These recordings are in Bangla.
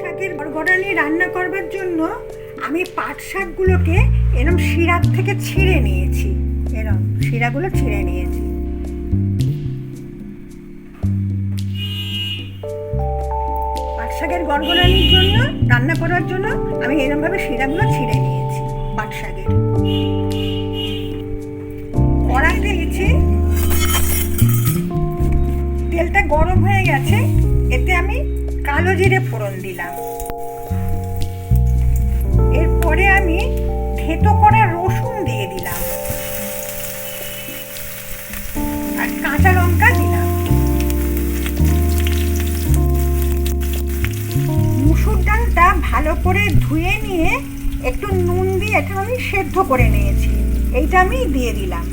শাকের গড়গড়ানি রান্না করবার জন্য আমি পাট শাকগুলোকে এরম শিরার থেকে ছিঁড়ে নিয়েছি। এরম শিরাগুলো ছিঁড়ে নিয়েছি। পাট শাকের গড়গড়ানির জন্য, রান্না করার জন্য আমি এরমভাবে শিরাগুলো ছিঁড়ে নিয়েছি, পাট শাকের। কড়াই দিয়েছি তেলটা গরম হয়ে কালো জিরে ফোড়ন দিলাম। এরপরে আমি থেতো করা রসুন দিয়ে দিলাম। আর কাঁচা লঙ্কা দিলাম। মুসুর ডালটা ভালো করে ধুয়ে নিয়ে একটু নুন দিয়ে এটা আমি সেদ্ধ করে নিয়েছি। এইটা আমি দিয়ে দিলাম।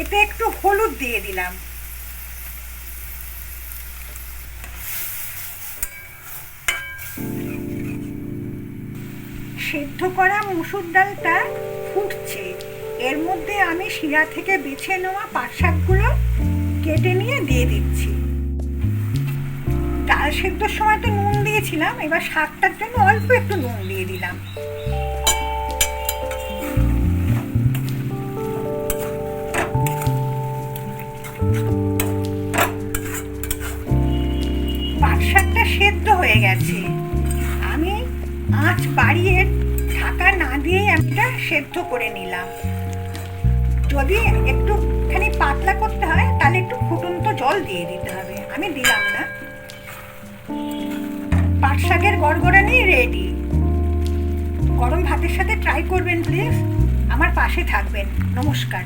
এতে একটু হলুদ দিয়ে দিলাম। সেদ্ধ করা মুসুর ডালটা ফুটছে। এর মধ্যে আমি শিরা থেকে বেছে নেওয়া শাকগুলো কেটে নিয়ে দিয়ে দিচ্ছি। ডাল সেদ্ধর সময় তো নুন দিয়েছিলাম, এবার শাকটার জন্য অল্প একটু নুন দিয়ে দিলাম। সেদ্ধ হয়ে গেছে। আমি আঁচ বাড়িয়ে ঢাকা না দিয়েই আমি এটা সেদ্ধ করে নিলাম। যদি একটুখানি পাতলা করতে হয়, তাহলে একটু ফুটন্ত জল দিয়ে দিতে হবে। আমি দিলাম না। পাট শাকের গড়গড়ানি রেডি গরম ভাতের সাথে ট্রাই করবেন প্লিজ আমার পাশে থাকবেন। নমস্কার।